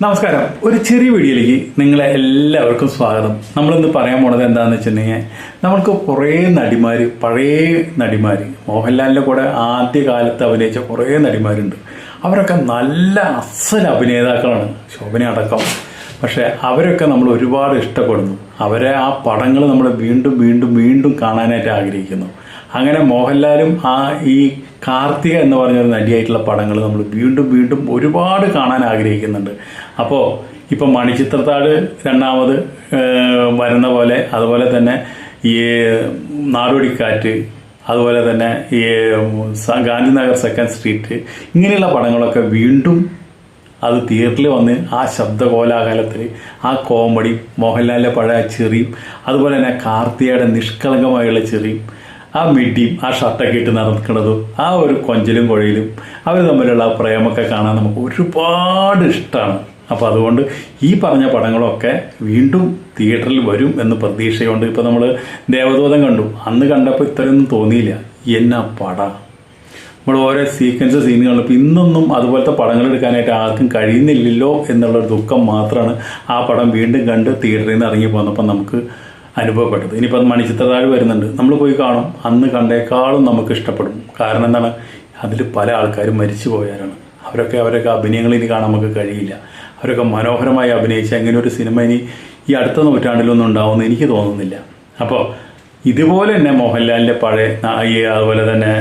നമസ്കാരം. ഒരു ചെറിയ വീഡിയോയിലേക്ക് നിങ്ങളെ എല്ലാവർക്കും സ്വാഗതം. നമ്മളിന്ന് പറയാൻ പോണത് എന്താണെന്ന് വെച്ചിട്ടുണ്ടെങ്കിൽ നമ്മൾക്ക് കുറേ നടിമാർ പഴയ നടിമാർ മോഹൻലാലിന്റെ കൂടെ ആദ്യ കാലത്ത് അഭിനയിച്ച കുറേ നടിമാരുണ്ട്. അവരൊക്കെ നല്ല അസൽ അഭിനേതാക്കളാണ് ശോഭന അടക്കം. പക്ഷേ അവരൊക്കെ നമ്മൾ ഒരുപാട് ഇഷ്ടപ്പെടുന്നു. അവരെ ആ പടങ്ങൾ നമ്മൾ വീണ്ടും വീണ്ടും വീണ്ടും കാണാനായിട്ട് ആഗ്രഹിക്കുന്നു. അങ്ങനെ മോഹൻലാലും ആ ഈ കാർത്തിക എന്ന് പറഞ്ഞൊരു നടിയായിട്ടുള്ള പടങ്ങൾ നമ്മൾ വീണ്ടും വീണ്ടും ഒരുപാട് കാണാൻ ആഗ്രഹിക്കുന്നുണ്ട്. അപ്പോൾ ഇപ്പം മണിച്ചിത്രത്താട് രണ്ടാമത് വരുന്ന പോലെ അതുപോലെ തന്നെ ഈ നാടോടിക്കാറ്റ് അതുപോലെ തന്നെ ഈ ഗാന്ധി ഗാന്ധിനഗർ സെക്കൻഡ് സ്ട്രീറ്റ് ഇങ്ങനെയുള്ള പടങ്ങളൊക്കെ വീണ്ടും അത് തിയേറ്ററിൽ വന്ന് ആ ശബ്ദ കോലാകാലത്തിൽ ആ കോമഡി മോഹൻലാലിന്റെ പഴയ ചെറിയും അതുപോലെ തന്നെ കാർത്തികയുടെ നിഷ്കളങ്കമായുള്ള ചെറിയും ആ മിഡിയും ആ ഷർട്ടൊക്കെ ഇട്ട് നടക്കുന്നതും ആ ഒരു കൊഞ്ചലും കുഴയിലും അവർ തമ്മിലുള്ള ആ പ്രേമൊക്കെ കാണാൻ നമുക്ക് ഒരുപാട് ഇഷ്ടമാണ് അപ്പോൾ അതുകൊണ്ട് ഈ പറഞ്ഞ പടങ്ങളൊക്കെ വീണ്ടും തിയേറ്ററിൽ വരും എന്ന് പ്രതീക്ഷയുണ്ട് ഇപ്പോൾ നമ്മൾ ദേവദൂതം കണ്ടു. അന്ന് കണ്ടപ്പോൾ ഇത്രയൊന്നും തോന്നിയില്ല. എന്നാ പടം? നമ്മൾ ഓരോ സീക്വൻസ് സീനുകൾ ഇപ്പോൾ ഇന്നൊന്നും അതുപോലത്തെ പടങ്ങൾ എടുക്കാനായിട്ട് ആർക്കും കഴിയുന്നില്ലല്ലോ എന്നുള്ളൊരു ദുഃഖം മാത്രമാണ് ആ പടം വീണ്ടും കണ്ട് തിയേറ്ററിൽ നിന്ന് ഇറങ്ങി പോന്നപ്പോൾ നമുക്ക് അനുഭവപ്പെട്ടത്. ഇനിയിപ്പോൾ മണിച്ചിത്രതാഴ് വരുന്നുണ്ട്. നമ്മൾ പോയി കാണും. അന്ന് കണ്ടേക്കാളും നമുക്ക് ഇഷ്ടപ്പെടും. കാരണം എന്താണ്? അതിൽ പല ആൾക്കാരും മരിച്ചു പോയാലാണ്. അവരൊക്കെ അവരൊക്കെ അഭിനയങ്ങൾ ഇനി കാണാൻ നമുക്ക് കഴിയില്ല. അവരൊക്കെ മനോഹരമായി അഭിനയിച്ച അങ്ങനെ ഒരു സിനിമ ഇനി ഈ അടുത്ത നൂറ്റാണ്ടിലൊന്നും ഉണ്ടാവുമെന്ന് എനിക്ക് തോന്നുന്നില്ല. അപ്പോൾ ഇതുപോലെ തന്നെ മോഹൻലാലിന്റെ പഴയ അതുപോലെ തന്നെ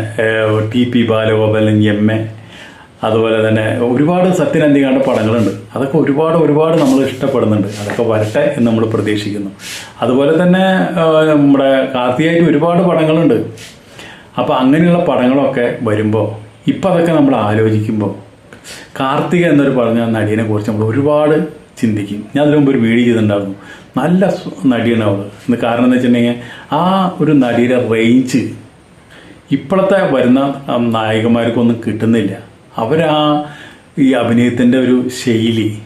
T P Balagopalan M A അതുപോലെ തന്നെ ഒരുപാട് സത്യനന്ദികാണ്ട് പടങ്ങളുണ്ട്. അതൊക്കെ ഒരുപാട് ഒരുപാട് നമ്മൾ ഇഷ്ടപ്പെടുന്നുണ്ട്. അതൊക്കെ വരട്ടെ എന്ന് നമ്മൾ പ്രതീക്ഷിക്കുന്നു. അതുപോലെ തന്നെ നമ്മുടെ കാർത്തിയായിട്ട് ഒരുപാട് പടങ്ങളുണ്ട്. അപ്പോൾ അങ്ങനെയുള്ള പടങ്ങളൊക്കെ വരുമ്പോൾ ഇപ്പം അതൊക്കെ നമ്മൾ ആലോചിക്കുമ്പോൾ കാർത്തിക എന്നൊരു പറഞ്ഞ നടിയെ കുറിച്ച് നമ്മൾ ഒരുപാട് ചിന്തിക്കും. ഞാൻ അതിനു മുമ്പ് ഒരു വീഡിയോ ചെയ്തിട്ടുണ്ടായിരുന്നു. നല്ല നടിയാണ് അവൾ കാരണം എന്ന് വെച്ചിട്ടുണ്ടെങ്കിൽ ആ ഒരു നടിയുടെ റേഞ്ച് ഇപ്പോഴത്തെ വരുന്ന നായകന്മാർക്കൊന്നും കിട്ടുന്നില്ല. അവരാ ഈ അഭിനയത്തിന്റെ ഒരു ശൈലി.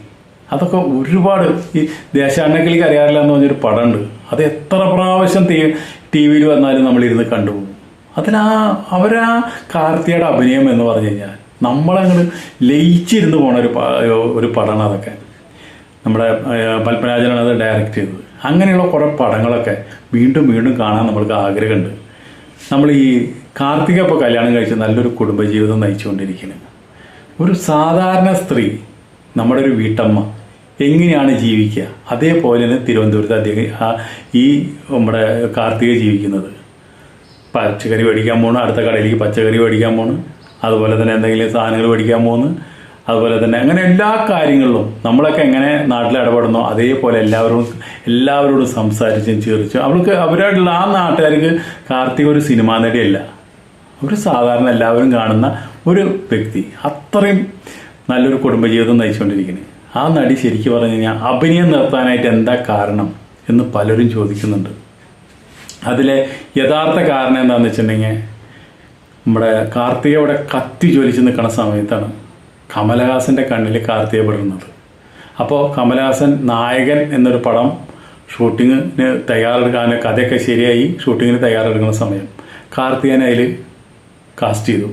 അതൊക്കെ ഒരുപാട് ഈ ദേശാടനക്കിളിക്ക് അറിയാറില്ല എന്ന് പറഞ്ഞൊരു പടമുണ്ട്. അത് എത്ര പ്രാവശ്യം ടി ടി വിയിൽ വന്നാലും നമ്മളിരുന്ന് കണ്ടുപോകും. അതിനാ അവരാ കാർത്തിയുടെ അഭിനയം എന്ന് പറഞ്ഞു കഴിഞ്ഞാൽ നമ്മളങ്ങോട്ട് ലയിച്ചിരുന്ന് പോണ ഒരു ഒരു പടമാണ് അതൊക്കെ. നമ്മുടെ പത്മരാജനാണ് അത് ഡയറക്റ്റ് ചെയ്തത്. അങ്ങനെയുള്ള കുറേ പടങ്ങളൊക്കെ വീണ്ടും വീണ്ടും കാണാൻ നമ്മൾക്ക് ആഗ്രഹമുണ്ട്. നമ്മൾ ഈ കാർത്തിക ഇപ്പോൾ കല്യാണം കഴിച്ച് നല്ലൊരു കുടുംബജീവിതം നയിച്ചുകൊണ്ടിരിക്കുന്നത് ഒരു സാധാരണ സ്ത്രീ നമ്മുടെ ഒരു വീട്ടമ്മ എങ്ങനെയാണ് ജീവിക്കുക? അതേപോലെ തന്നെ തിരുവനന്തപുരത്ത് അദ്ദേഹം ഈ നമ്മുടെ കാർത്തിക ജീവിക്കുന്നത്. പച്ചക്കറി മേടിക്കാൻ പോകണം അടുത്ത കടയിലേക്ക് പച്ചക്കറി മേടിക്കാൻ പോകണം അതുപോലെ തന്നെ എന്തെങ്കിലും സാധനങ്ങൾ മേടിക്കാൻ പോകുന്നു അതുപോലെ തന്നെ അങ്ങനെ എല്ലാ കാര്യങ്ങളിലും നമ്മളൊക്കെ എങ്ങനെ നാട്ടിൽ ഇടപെടുന്നോ അതേപോലെ എല്ലാവരും എല്ലാവരോടും സംസാരിച്ചും ചീറിച്ചും അവൾക്ക് അവരായിട്ടുള്ള ആ നാട്ടുകാർക്ക് കാർത്തിക ഒരു സിനിമാ നടിയല്ല. ഒരു സാധാരണ എല്ലാവരും കാണുന്ന ഒരു വ്യക്തി അത്രയും നല്ലൊരു കുടുംബജീവിതം നയിച്ചുകൊണ്ടിരിക്കുന്നത് ആ നടി ശരിക്കും പറഞ്ഞു കഴിഞ്ഞാൽ അഭിനയം നിർത്താനായിട്ട് എന്താ കാരണം? എന്ന് പലരും ചോദിക്കുന്നുണ്ട്. അതിലെ യഥാർത്ഥ കാരണം എന്താണെന്ന് വെച്ചിട്ടുണ്ടെങ്കിൽ നമ്മുടെ കാർത്തിക അവിടെ കത്തി ജ്വലിച്ച് നിൽക്കുന്ന സമയത്താണ് കമലഹാസന്റെ കണ്ണിൽ കാർത്തിക പെടുന്നത്. അപ്പോൾ കമലഹാസൻ നായകൻ എന്നൊരു പടം ഷൂട്ടിങ്ങിന് തയ്യാറെടുക്കാൻ കഥയൊക്കെ ശരിയായി ഷൂട്ടിങ്ങിന് തയ്യാറെടുക്കുന്ന സമയം കാർത്തികനെ അതിൽ കാസ്റ്റ് ചെയ്തു.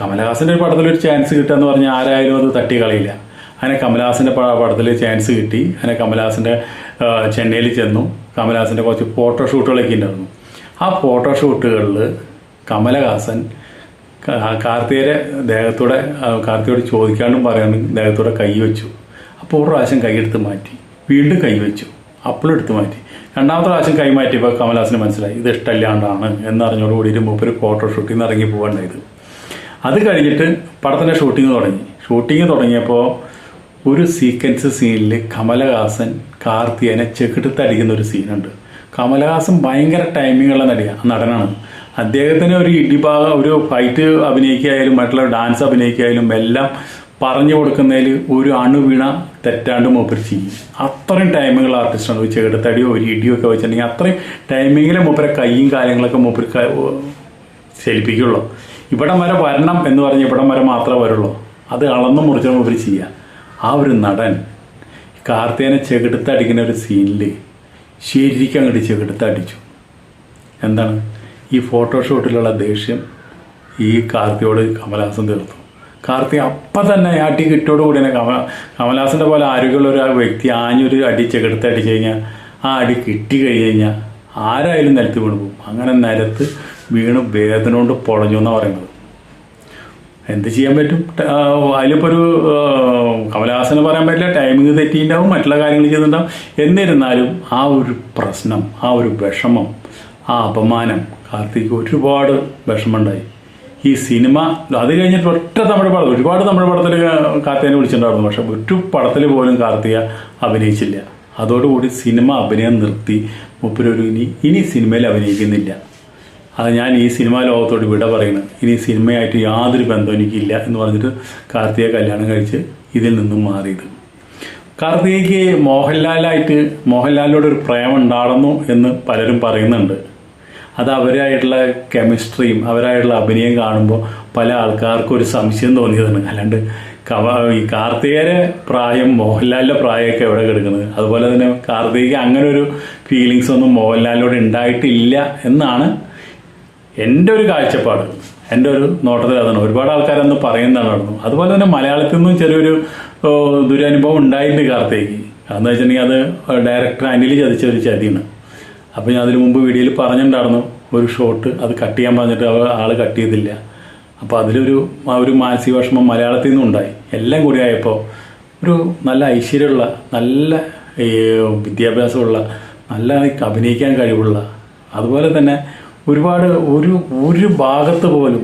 കമലഹാസന്റെ ഒരു പടത്തിൽ ഒരു ചാൻസ് കിട്ടുക എന്ന് പറഞ്ഞാൽ ആരായാലും അത് തട്ടി കളയില്ല. അങ്ങനെ കമലഹാസന്റെ പടത്തിൽ ചാൻസ് കിട്ടി. അങ്ങനെ കമലഹാസന്റെ ചെന്നൈയിൽ ചെന്നു. കമലഹാസന്റെ കുറച്ച് ഫോട്ടോ ഷൂട്ടുകളൊക്കെ ഉണ്ടായിരുന്നു. ആ ഫോട്ടോ ഷൂട്ടുകളിൽ കമലഹാസൻ കാർത്തികരെ ദേഹത്തൂടെ കാർത്തികയോട് ചോദിക്കാണ്ടും പറയാണ്ടും ദേഹത്തൂടെ കൈ വെച്ചു. അപ്പോൾ ഒരു പ്രാവശ്യം കൈയെടുത്ത് മാറ്റി. വീണ്ടും കൈ വെച്ചു. അപ്പോഴും എടുത്ത് മാറ്റി. രണ്ടാമത്തെ പ്രാവശ്യം കൈ മാറ്റിയപ്പോൾ കമലഹാസന് മനസ്സിലായി. ഇത് ഇഷ്ടമില്ലാണ്ടാണ് എന്നറിഞ്ഞോട് കൂടി മൂപ്പര് ഫോട്ടോ ഷൂട്ടിൽ നിന്ന് ഇറങ്ങി പോകണ്ടായത് അത് കഴിഞ്ഞിട്ട് പടത്തിന്റെ ഷൂട്ടിംഗ് തുടങ്ങി. ഷൂട്ടിംഗ് തുടങ്ങിയപ്പോൾ ഒരു സീക്വൻസ് സീനിൽ കമലഹാസൻ കാർത്തിയനെ ചെകിട്ടത്തടിക്കുന്ന ഒരു സീനുണ്ട് കമലഹാസൻ ഭയങ്കര ടൈമിംഗ് ഉള്ള നടിക നടനാണ്. അദ്ദേഹത്തിന് ഒരു ഇടിഭാഗം ഒരു ഫൈറ്റ് അഭിനയിക്കായാലും മറ്റുള്ള ഡാൻസ് അഭിനയിക്കായാലും എല്ലാം പറഞ്ഞു കൊടുക്കുന്നതിൽ ഒരു അണുവീണ തെറ്റാണ്ട് മൂപ്പർ ചെയ്യും. അത്രയും ടൈമിങ്ങുള്ള ആർട്ടിസ്റ്റാണ് ഒരു ചെകിടത്തടിയോ ഒരു ഇടിയോ ഒക്കെ വെച്ചിട്ടുണ്ടെങ്കിൽ അത്രയും ടൈമിങ്ങിലെ മൂപ്പരെ കൈയും കാര്യങ്ങളൊക്കെ മൂപ്പർ ശലിപ്പിക്കുള്ളൂ. ഇവിടം വരെ വരണം എന്ന് പറഞ്ഞ് ഇവിടം വരെ മാത്രമേ വരുള്ളൂ. അത് അളന്നു മുറിച്ചാണ് ഇവർ ചെയ്യുക ആ ഒരു നടൻ കാർത്തികനെ ചെകിടുത്തടിക്കുന്ന ഒരു സീനിൽ ശരിക്കും അങ്ങോട്ട് ചെകിടുത്തടിച്ചു എന്താണ്? ഈ ഫോട്ടോഷൂട്ടിലുള്ള ദേഷ്യം ഈ കാർത്തിയോട് കമലഹാസൻ തീർത്തു. കാർത്തി അപ്പം തന്നെ ആട്ടി കിട്ടോട് കൂടി തന്നെ കമല കമലഹാസന്റെ പോലെ ആരോഗ്യമുള്ള ഒരു വ്യക്തി ആഞ്ഞൊരു അടി ചെകിടുത്തടിച്ചു കഴിഞ്ഞാൽ ആ അടി കിട്ടി കഴിഞ്ഞ് കഴിഞ്ഞാൽ ആരായാലും നിലത്ത് വീണ് പോകും. അങ്ങനെ നിലത്ത് വീണ് വേദന കൊണ്ട് പൊളഞ്ഞു എന്നാണ് പറയുന്നത്. എന്ത് ചെയ്യാൻ പറ്റും? അതിലിപ്പോൾ ഒരു കമലഹാസന് പറയാൻ പറ്റില്ല ടൈമിങ് തെറ്റിയിട്ടുണ്ടാവും മറ്റുള്ള കാര്യങ്ങൾ ചെയ്തിട്ടുണ്ടാവും. എന്നിരുന്നാലും ആ ഒരു പ്രശ്നം ആ ഒരു വിഷമം ആ അപമാനം കാർത്തിക് ഒരുപാട് വിഷമമുണ്ടായി. ഈ സിനിമ അത് കഴിഞ്ഞിട്ട് ഒറ്റ തമിഴ് പടം ഒരുപാട് തമിഴ് പടത്തിൽ കാർത്തികനെ വിളിച്ചിട്ടുണ്ടായിരുന്നു. പക്ഷെ ഒരു പടത്തിൽ പോലും കാർത്തിക അഭിനയിച്ചില്ല. അതോടുകൂടി സിനിമ അഭിനയം നിർത്തി. മുപ്പരൊരു ഇനി ഇനി സിനിമയിൽ അഭിനയിക്കുന്നില്ല. അത് ഞാൻ ഈ സിനിമാ ലോകത്തോട് വിട പറയുന്നത് ഇനി സിനിമയായിട്ട് യാതൊരു ബന്ധവും എനിക്കില്ല എന്ന് പറഞ്ഞിട്ട് കാർത്തിക കല്യാണം കഴിച്ച് ഇതിൽ നിന്നും മാറിയത്. കാർത്തികയ്ക്ക് മോഹൻലാലായിട്ട് മോഹൻലാലിനോട് ഒരു പ്രേമം ഉണ്ടാകുന്നു എന്ന് പലരും പറയുന്നുണ്ട്. അത് അവരായിട്ടുള്ള കെമിസ്ട്രിയും അവരായിട്ടുള്ള അഭിനയം കാണുമ്പോൾ പല ആൾക്കാർക്കും ഒരു സംശയം തോന്നിയതാണ്. അല്ലാണ്ട് കവ ഈ കാർത്തികയുടെ പ്രായം മോഹൻലാലിന്റെ പ്രായമൊക്കെ എവിടെ കിടക്കുന്നത്? അതുപോലെ തന്നെ കാർത്തികയ്ക്ക് അങ്ങനെ ഒരു ഫീലിങ്സ് ഒന്നും മോഹൻലാലിനോട് ഉണ്ടായിട്ടില്ല എന്നാണ് എന്റെ ഒരു കാഴ്ചപ്പാട് എന്റെ ഒരു നോട്ടത്തിൽ അതാണ്. ഒരുപാട് ആൾക്കാരന്ന് പറയുന്നതാണ് അതുപോലെ തന്നെ മലയാളത്തിൽ നിന്നും ചെറിയൊരു ദുരനുഭവം ഉണ്ടായിട്ടുണ്ട് കാർത്തേക്ക് അതെന്ന് വെച്ചിട്ടുണ്ടെങ്കിൽ അത് ഡയറക്ടർ അനിൽ ചതിച്ച ഒരു ചതിയാണ്. അപ്പോൾ ഞാൻ അതിന് മുമ്പ് വീഡിയോയിൽ പറഞ്ഞിട്ടുണ്ടായിരുന്നു ഒരു ഷോട്ട് അത് കട്ട് ചെയ്യാൻ പറഞ്ഞിട്ട് ആൾ കട്ട് ചെയ്തില്ല. അപ്പോൾ അതിലൊരു ആ ഒരു മാനസിക വിഷമം മലയാളത്തിൽ നിന്നും ഉണ്ടായി. എല്ലാം കൂടി ആയപ്പോൾ ഒരു നല്ല ഐശ്വര്യമുള്ള നല്ല വിദ്യാഭ്യാസമുള്ള നല്ല അഭിനയിക്കാൻ കഴിവുള്ള അതുപോലെ തന്നെ ഒരുപാട് ഒരു ഒരു ഭാഗത്ത് പോലും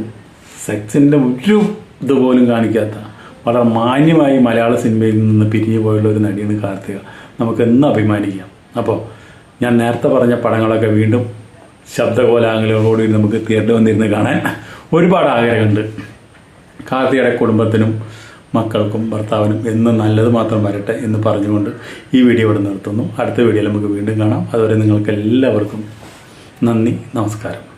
സെക്സിന്റെ ഒരു ഇതുപോലും കാണിക്കാത്ത വളരെ മാന്യമായി മലയാള സിനിമയിൽ നിന്ന് പിരിഞ്ഞു പോയുള്ള ഒരു നടിയാണ് കാർത്തിക. നമുക്ക് എന്ന് അഭിമാനിക്കാം. അപ്പോൾ ഞാൻ നേരത്തെ പറഞ്ഞ പടങ്ങളൊക്കെ വീണ്ടും ശബ്ദകോലാഹലങ്ങളോടുകൂടി നമുക്ക് തിയേറ്ററിൽ വന്നിരുന്ന് കാണാൻ ഒരുപാട് ആഗ്രഹമുണ്ട്. കാർത്തികയുടെ കുടുംബത്തിനും മക്കൾക്കും ഭർത്താവിനും എന്നും നല്ലത് മാത്രം വരട്ടെ എന്ന് പറഞ്ഞുകൊണ്ട് ഈ വീഡിയോ ഇവിടെ നിർത്തുന്നു. അടുത്ത വീഡിയോയിൽ നമുക്ക് വീണ്ടും കാണാം. അതുവരെ നിങ്ങൾക്ക് എല്ലാവർക്കും നന്ദി നമസ്കാരം.